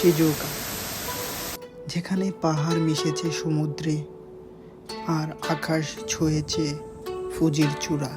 Shizuka. যেখানে পাহাড় মিশেছে সমুদ্রে আর আকাশ ছুঁয়েছে ফুজির চূড়া।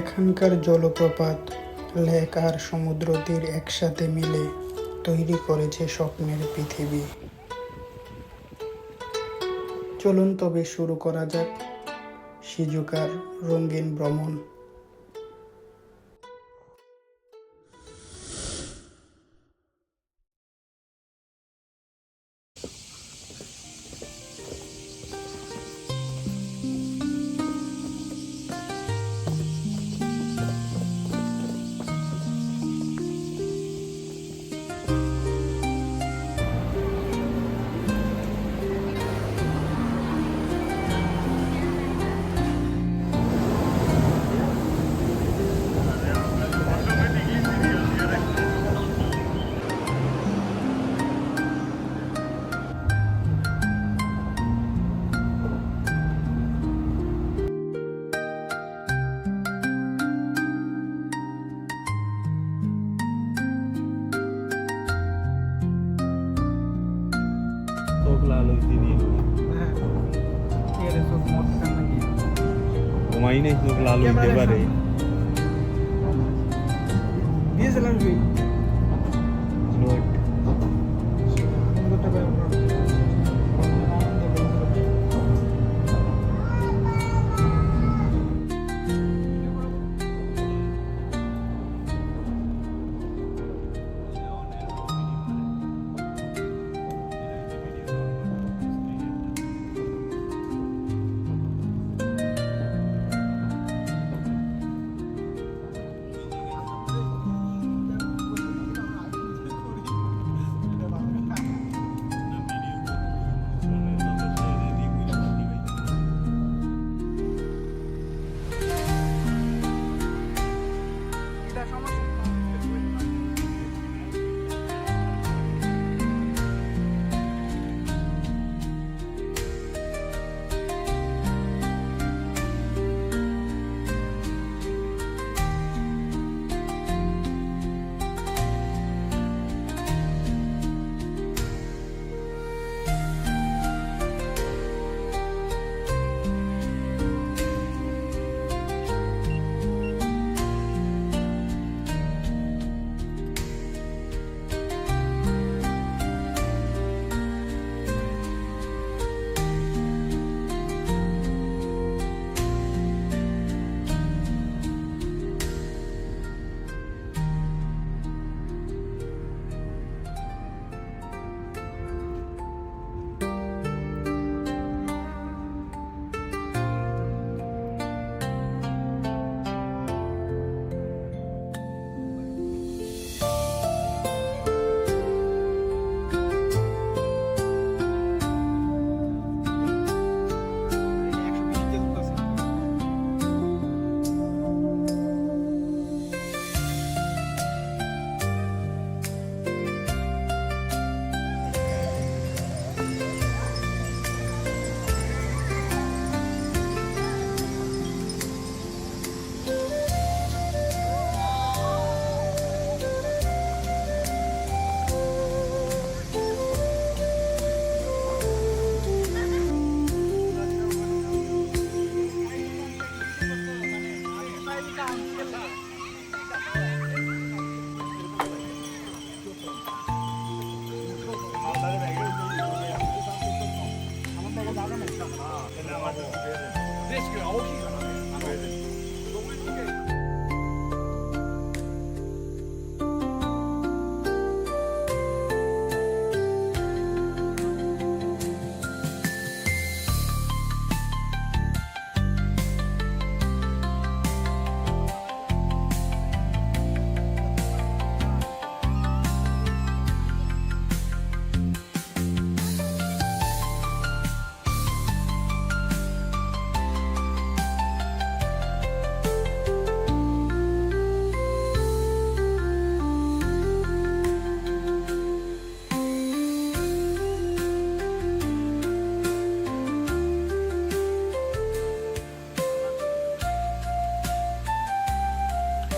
এখানকার জলপ্রপাত লেক আর সমুদ্র তীর একসাথে মিলে তৈরি করেছে স্বপ্নের পৃথিবী। চলুন তবে শুরু করা যাক সিজুকার রঙিন ভ্রমণ। plano sini. Lagi eh, nung lalo yung diba rin. Diesel 在双方。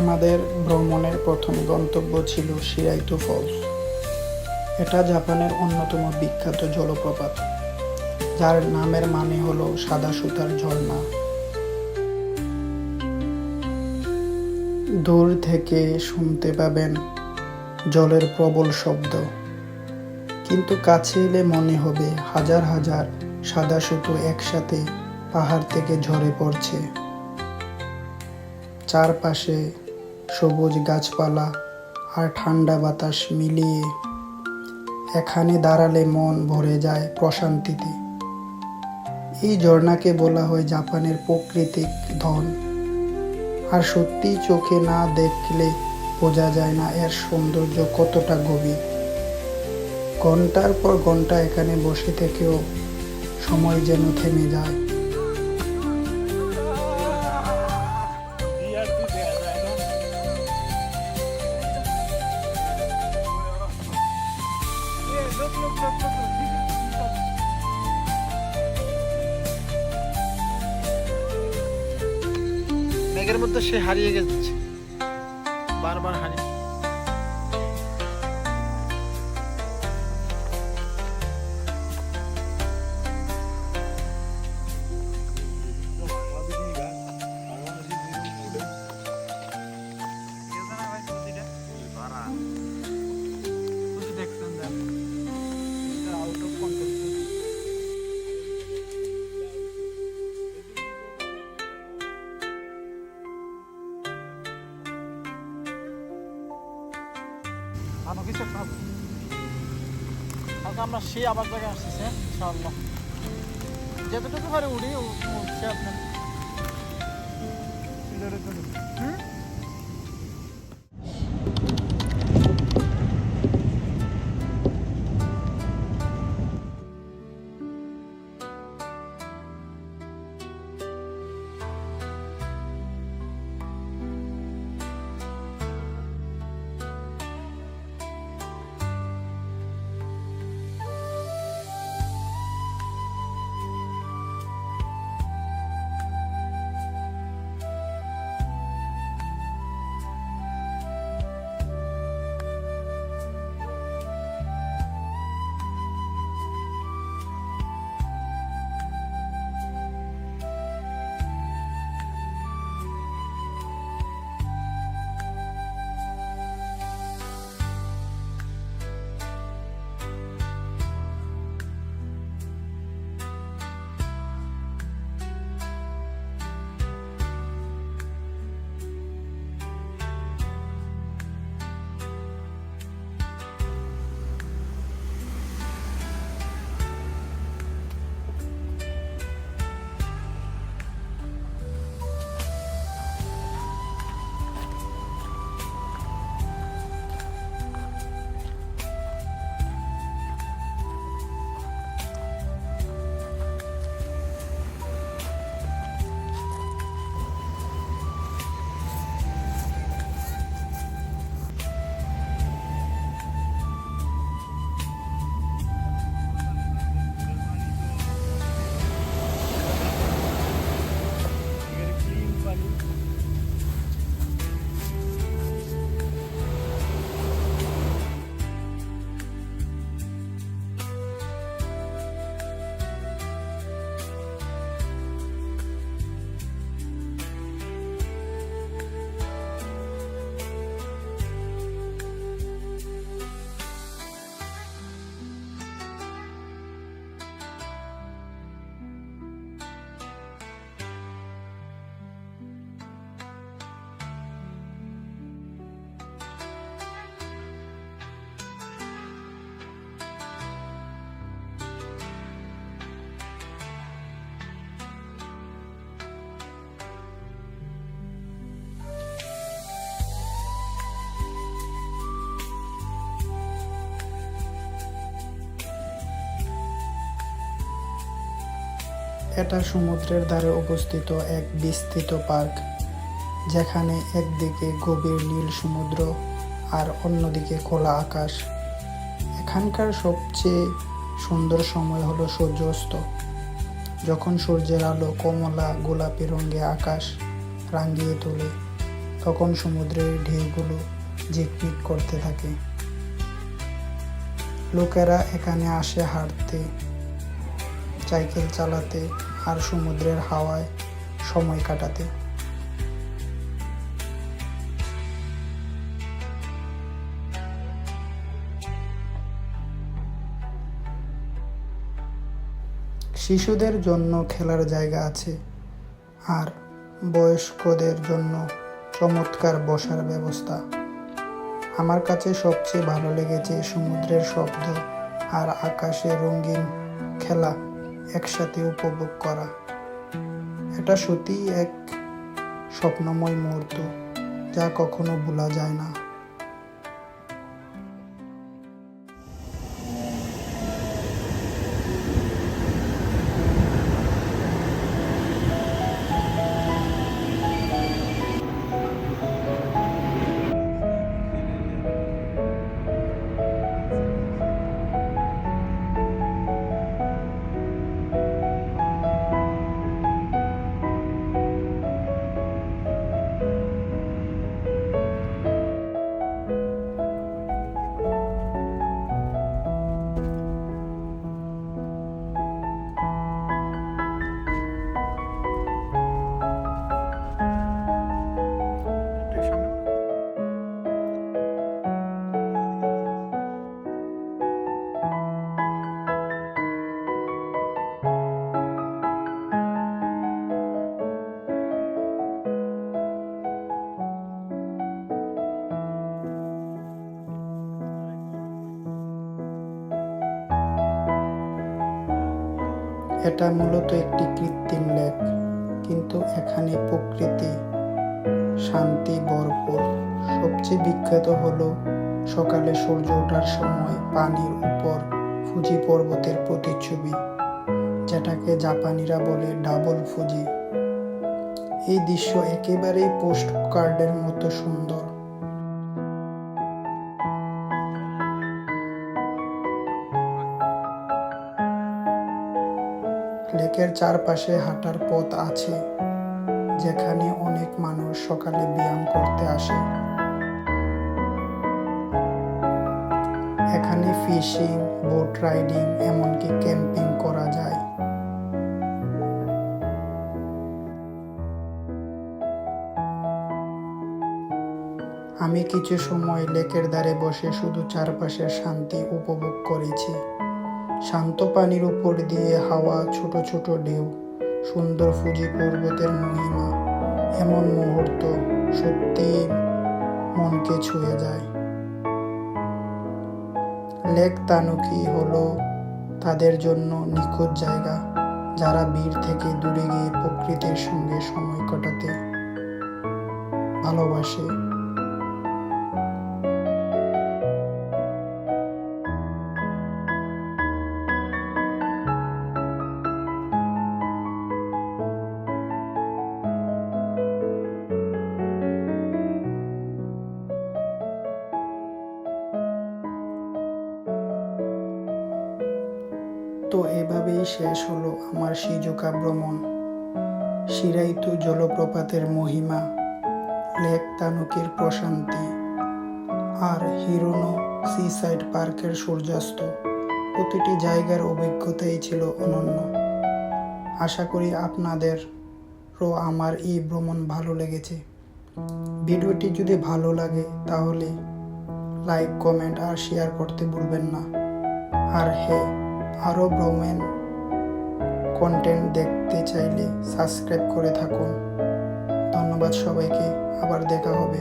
আমাদের ভ্রমণের প্রথম গন্তব্য ছিল শিরাইতু ফলস। এটা জাপানের অন্যতম বিখ্যাত জলপ্রপাত, যার নামের মানে হলো সাদা সুতার ঝর্ণা। দূর থেকে শুনতে পাবেন জলের প্রবল শব্দ, কিন্তু কাছে এলে মনে হবে হাজার হাজার সাদা সুতো একসাথে পাহাড় থেকে ঝরে পড়ছে। চারপাশে সবুজ গাছপালা আর ঠান্ডা বাতাস মিলিয়ে এখানে দাঁড়ালে মন ভরে যায় প্রশান্তিতে। এই ঝর্ণাকে বলা হয় জাপানের প্রাকৃতিক ধন। আর সত্যি চোখে না দেখলে বোঝা যায় না এর সৌন্দর্য কতটা গভীর। ঘণ্টার পর ঘণ্টা এখানে বসে থেকেও সময় যেন থেমে যায়। হারিয়ে গেছে। আনো কিছু খাব কালকে আমরা সে আবার জায়গায় আসতেছি হ্যাঁ? ইনশাআল্লাহ। যেতটুকু পারে উড়ি উঠছে আপনার। হুম? এটা সমুদ্রের ধারে অবস্থিত এক বিস্তৃত পার্ক, যেখানে একদিকে গভীর নীল সমুদ্র আর অন্যদিকে খোলা আকাশ। এখানকার সবচেয়ে সুন্দর সময় হলো সূর্যাস্ত। যখন সূর্যের আলো কমলা গোলাপি রঙে আকাশ রাঙিয়ে তোলে, তখন সমুদ্রের ঢেউগুলো ঝিকমিক করতে থাকে। লোকেরা এখানে আসে হাঁটতে সাইকেল চালাতে আর সমুদ্রের হাওয়ায় সময় কাটাতে। শিশুদের জন্য খেলার জায়গা আছে আর বয়স্কদের জন্য চমৎকার বসার ব্যবস্থা। আমার কাছে সবচেয়ে ভালো লেগেছে সমুদ্রের শব্দ আর আকাশে রঙিন খেলা। একসাথে উপভোগ করা। এটা সত্যিই এক স্বপ্নময় মুহূর্ত যা কখনো ভোলা যায় না। এটা মূলত একটি কৃত্রিম লেক, কিন্তু এখানে প্রকৃতি, শান্তি ভরপুর সবচেয়ে বিখ্যাত হলো সকালে সূর্য ওঠার সময় পানির উপর ফুজি পর্বতের প্রতিচ্ছবি, যেটাকে জাপানিরা বলে ডাবল ফুজি। এই দৃশ্য একেবারেই পোস্ট কার্ডের মতো সুন্দর। লেকের চারপাশে হাঁটার পথ আছে, যেখানে অনেক মানুষ সকালে ব্যায়াম করতে আসে। এখানে ফিশিং, বোট রাইডিং, এমনকি ক্যাম্পিং করা যায়। আমি কিছু সময় লেকের ধারে বসে শুধু চারপাশের শান্তি উপভোগ করেছি। শান্ত পানির উপর দিয়ে হাওয়া ছোট ছোট ঢেউ, সুন্দর ফুজি পর্বতের মহিমা, এমন মুহূর্ত সত্যি মনকে ছুঁয়ে যায়। লেক তানুকি হলো তাদের জন্য নিখুঁত জায়গা, যারা ভিড় থেকে দূরে গিয়ে প্রকৃতির সঙ্গে সময় কাটাতে ভালোবাসে। তো এভাবেই শেষ হলো আমার সিজুকা ভ্রমণ শিরাইতু জলপ্রপাতের মহিমা, লেক তানুকির প্রশান্তি, আর হিরোনো সি সাইড পার্কের সূর্যাস্ত, প্রতিটি জায়গার অভিজ্ঞতাই ছিল অনন্য। আশা করি আপনাদেরও আমার এই ভ্রমণ ভালো লেগেছে। ভিডিওটি যদি ভালো লাগে তাহলে লাইক, কমেন্ট আর শেয়ার করতে ভুলবেন না। আর হ্যাঁ আরও ভ্রমণ কন্টেন্ট দেখতে চাইলে সাবস্ক্রাইব করে থাকুন। ধন্যবাদ সবাইকে। আবার দেখা হবে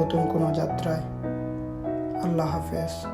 নতুন কোনো যাত্রায়। আল্লাহ হাফেজ।